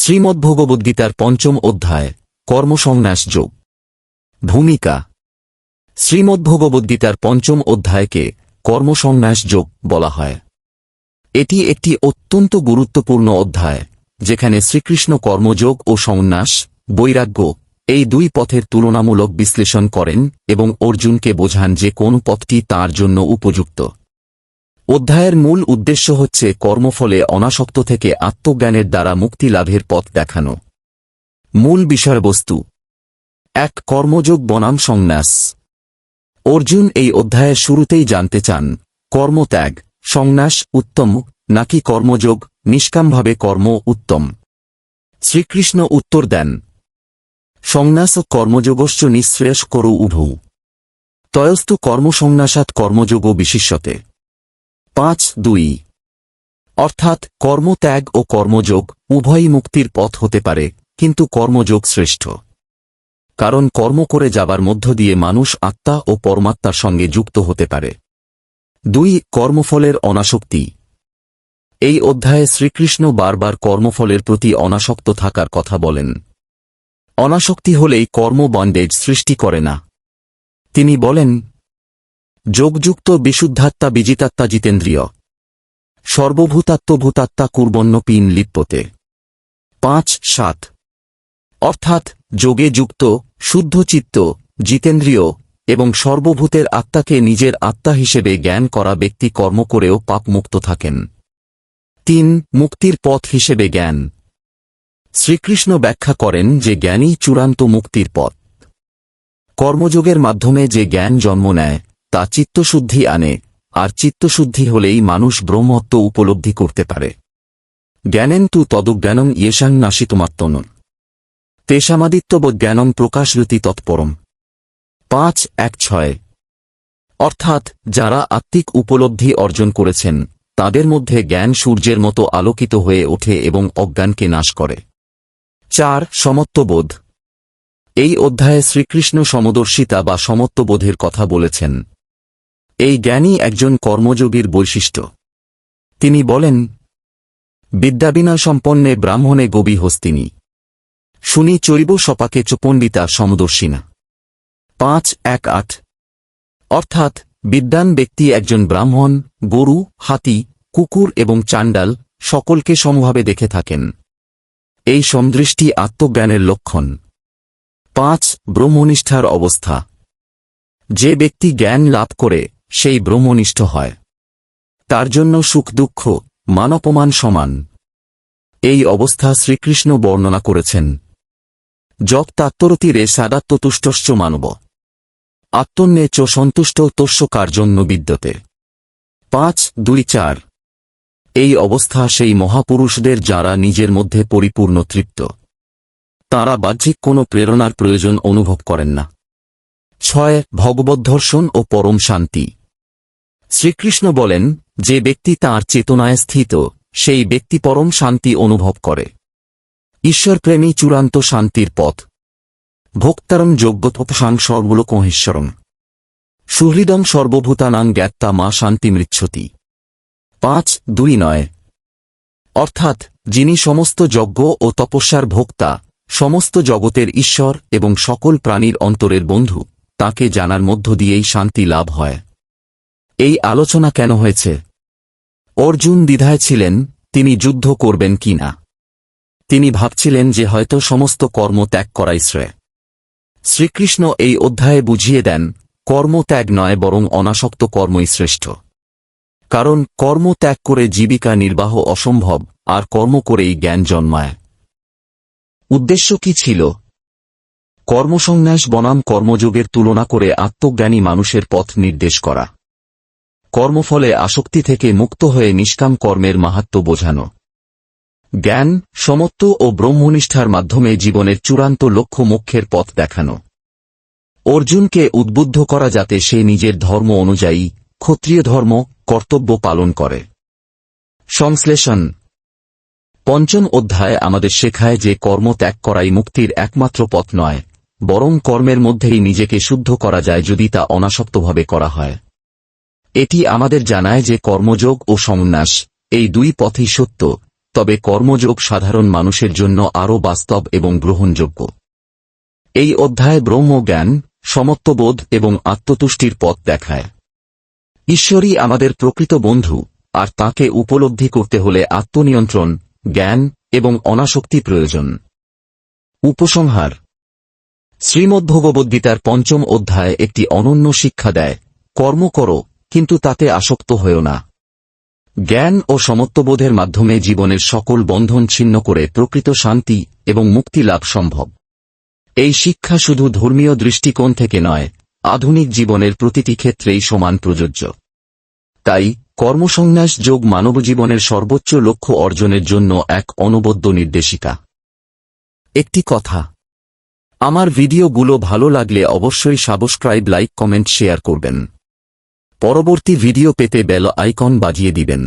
শ্রীমদ্ভগবদ্গীতার পঞ্চম অধ্যায় কর্মসংন্যাস যোগ। ভূমিকা। শ্রীমদ্ভগবদ্গীতার পঞ্চম অধ্যায়কে কর্মসংন্যাস যোগ বলা হয়। এটি একটি অত্যন্ত গুরুত্বপূর্ণ অধ্যায়, যেখানে শ্রীকৃষ্ণ কর্মযোগ ও সংন্যাস বৈরাগ্য এই দুই পথের তুলনামূলক বিশ্লেষণ করেন এবং অর্জুনকে বোঝান যে কোন পথটি তার জন্য উপযুক্ত। অধ্যায়ের মূল উদ্দেশ্য হচ্ছে কর্মফলে অনাসক্ত থেকে আত্মজ্ঞানের দ্বারা মুক্তি লাভের পথ দেখানো। মূল বিষয়বস্তু। এক কর্মযোগ বনাম সংন্যাস। অর্জুন এই অধ্যায়ের শুরুতেই জানতে চান, কর্মত্যাগ, সংন্যাস উত্তম, নাকি কর্মযোগ নিষ্কামভাবে কর্ম উত্তম? শ্রীকৃষ্ণ উত্তর দেন, সংন্যাস ও কর্মযোগশ্চ নিঃশ্রেয়স করু উভৌ। তয়স্তু কর্মসংন্যাসাৎ কর্মযোগ বিশিষ্যতে। পাঁচ দুই। অর্থাৎ কর্মত্যাগ ও কর্মযোগ উভয়ই মুক্তির পথ হতে পারে, কিন্তু কর্মযোগ শ্রেষ্ঠ। কারণ কর্ম করে যাবার মধ্য দিয়ে মানুষ আত্মা ও পরমাত্মার সঙ্গে যুক্ত হতে পারে। দুই, কর্মফলের অনাসক্তি। এই অধ্যায়ে শ্রীকৃষ্ণ বারবার কর্মফলের প্রতি অনাসক্ত থাকার কথা বলেন। অনাসক্তি হলেই কর্ম বন্ডেজ সৃষ্টি করে না। তিনি বলেন যোগযুক্ত বিশুদ্ধাত্মা বিজিতাত্মা জিতেন্দ্রিয়। সর্বভূতাত্মভূতাত্মা কুর্বন্য পিন লিপ্পতে। পাঁচ, সাত। অর্থাৎ, যোগে যুক্ত শুদ্ধচিত্ত জিতেন্দ্রিয় এবং সর্বভূতের আত্মাকে নিজের আত্মা হিসেবে জ্ঞান করা ব্যক্তি কর্ম করেও পাপমুক্ত থাকেন। তিন, মুক্তির পথ হিসেবে জ্ঞান। শ্রীকৃষ্ণ ব্যাখ্যা করেন যে জ্ঞানই চূড়ান্ত মুক্তির পথ। কর্মযোগের মাধ্যমে যে জ্ঞান জন্ম নেয় তা চিত্তশুদ্ধি আনে, আর চিত্তশুদ্ধি হলেই মানুষ ব্রহ্মত্ব উপলব্ধি করতে পারে। জ্ঞানেন তু তদজ্ঞানং ইয়েষাং নাশিতমাত্মন তেষামাদিত্যব জ্ঞানং প্রকাশরতি তৎপরম। পাঁচ, এক, ছয়। অর্থাৎ, যারা আত্মিক উপলব্ধি অর্জন করেছেন, তাদের মধ্যে জ্ঞান সূর্যের মতো আলোকিত হয়ে ওঠে এবং অজ্ঞানকে নাশ করে। চার, সমত্ববোধ। এই অধ্যায়ে শ্রীকৃষ্ণ সমদর্শিতা বা সমত্ববোধের কথা বলেছেন। এই জ্ঞানই একজন কর্মযোগীর বৈশিষ্ট্য। তিনি বলেন বিদ্যাবিনা সম্পন্নে ব্রাহ্মণে গবি হস্তিনী। শুনি চৈব সপাকে চ পণ্ডিতা সমদর্শিনা। পাঁচ, এক, আট। অর্থাৎ, বিদ্যান ব্যক্তি একজন ব্রাহ্মণ, গরু, হাতি, কুকুর এবং চাণ্ডাল সকলকে সমভাবে দেখে থাকেন। এই সমদৃষ্টি আত্মজ্ঞানের লক্ষণ। পাঁচ, ব্রহ্মনিষ্ঠার অবস্থা। যে ব্যক্তি জ্ঞান লাভ করে সেই ব্রহ্মনিষ্ঠ হয়। তার জন্য সুখ, দুঃখ, মানপমান সমান। এই অবস্থা শ্রীকৃষ্ণ বর্ণনা করেছেন। যক তাত্তরতীরে সাদাত্মতুষ্টশ্চ মানব। আত্মন্যে চ সন্তুষ্ট তস্য কার্যন্য বিদ্যতে। পাঁচ, দুই, চার। এই অবস্থা সেই মহাপুরুষদের যারা নিজের মধ্যে পরিপূর্ণ তৃপ্ত। তাঁরা বাহ্যিক কোনো প্রেরণার প্রয়োজন অনুভব করেন না। ছয় ভগবদ্ধর্ষণ ও পরম শান্তি। শ্রীকৃষ্ণ বলেন, যে ব্যক্তি তাঁর চেতনায় স্থিত, সেই ব্যক্তি পরম শান্তি অনুভব করে। ঈশ্বরপ্রেমী চূড়ান্ত শান্তির পথ। ভোক্তারম যোগ্যতপসাং সর্বলোকমহেশ্বরম। সুহৃদং সর্বভূতানাং জ্ঞাত্তা মা শান্তি মৃচ্ছতি পাঁচ, দুই নয়। অর্থাৎ, যিনি সমস্ত যজ্ঞ ও তপস্যার ভোক্তা, সমস্ত জগতের ঈশ্বর এবং সকল প্রাণীর অন্তরের বন্ধু, তাকে জানার মধ্য দিয়েই শান্তি লাভ হয়। এই আলোচনা কেন হয়েছে? অর্জুন দ্বিধায় ছিলেন, তিনি যুদ্ধ করবেন কি না? তিনি ভাবছিলেন যে হয়তো সমস্ত কর্ম ত্যাগ করাই শ্রেয়। শ্রীকৃষ্ণ এই অধ্যায়ে বুঝিয়ে দেন, কর্ম ত্যাগ নয় বরং অনাসক্ত কর্মই শ্রেষ্ঠ। কারণ কর্ম ত্যাগ করে জীবিকা নির্বাহ অসম্ভব, আর কর্ম করেই জ্ঞান জন্মায়। উদ্দেশ্য কি ছিল? কর্মসন্ন্যাস বনাম কর্মযোগের তুলনা করে আত্মজ্ঞানী মানুষের পথ নির্দেশ করা। কর্মফলে আসক্তি থেকে মুক্ত হয়ে নিষ্কাম কর্মের মাহাত্ম বোঝানো। জ্ঞান, সমত্ব ও ব্রহ্মনিষ্ঠার মাধ্যমে জীবনের চূড়ান্ত লক্ষ্য মোক্ষের পথ দেখানো। অর্জুনকে উদ্বুদ্ধ করা যাতে সে নিজের ধর্ম অনুযায়ী ক্ষত্রিয় ধর্ম কর্তব্য পালন করে। সংশ্লেষণ। পঞ্চম অধ্যায় আমাদের শেখায় যে কর্ম ত্যাগ করাই মুক্তির একমাত্র পথ নয়, বরং কর্মের মধ্যেই নিজেকে শুদ্ধ করা যায় যদি তা অনাসক্তভাবে করা হয়। এটি আমাদের জানায় যে কর্মযোগ ও সংন্যাস এই দুই পথই সত্য, তবে কর্মযোগ সাধারণ মানুষের জন্য আরও বাস্তব এবং গ্রহণযোগ্য। এই অধ্যায় ব্রহ্মজ্ঞান, সমত্ববোধ এবং আত্মতুষ্টির পথ দেখায়। ঈশ্বরই আমাদের প্রকৃত বন্ধু, আর তাকে উপলব্ধি করতে হলে আত্মনিয়ন্ত্রণ, জ্ঞান এবং অনাসক্তি প্রয়োজন। উপসংহার। শ্রীমদ্ভগবদ্গীতার পঞ্চম অধ্যায় একটি অনন্য শিক্ষা দেয়, কর্ম করো কিন্তু তাতে আসক্ত হয়েও না। জ্ঞান ও সমত্ববোধের মাধ্যমে জীবনের সকল বন্ধন ছিন্ন করে প্রকৃত শান্তি এবং মুক্তি লাভ সম্ভব। এই শিক্ষা শুধু ধর্মীয় দৃষ্টিকোণ থেকে নয়, আধুনিক জীবনের প্রতিটি ক্ষেত্রেই সমান প্রযোজ্য। তাই কর্মসন্ন্যাস যোগ মানব জীবনের সর্বোচ্চ লক্ষ্য অর্জনের জন্য এক অনবদ্য নির্দেশিকা। একটি কথা। আমার ভিডিওগুলো ভালো লাগলে অবশ্যই সাবস্ক্রাইব, লাইক, কমেন্ট, শেয়ার করবেন। পরবর্তী ভিডিও পেতে বেল আইকন বাজিয়ে দিবেন।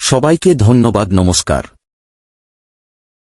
সবাইকে ধন্যবাদ নমস্কার।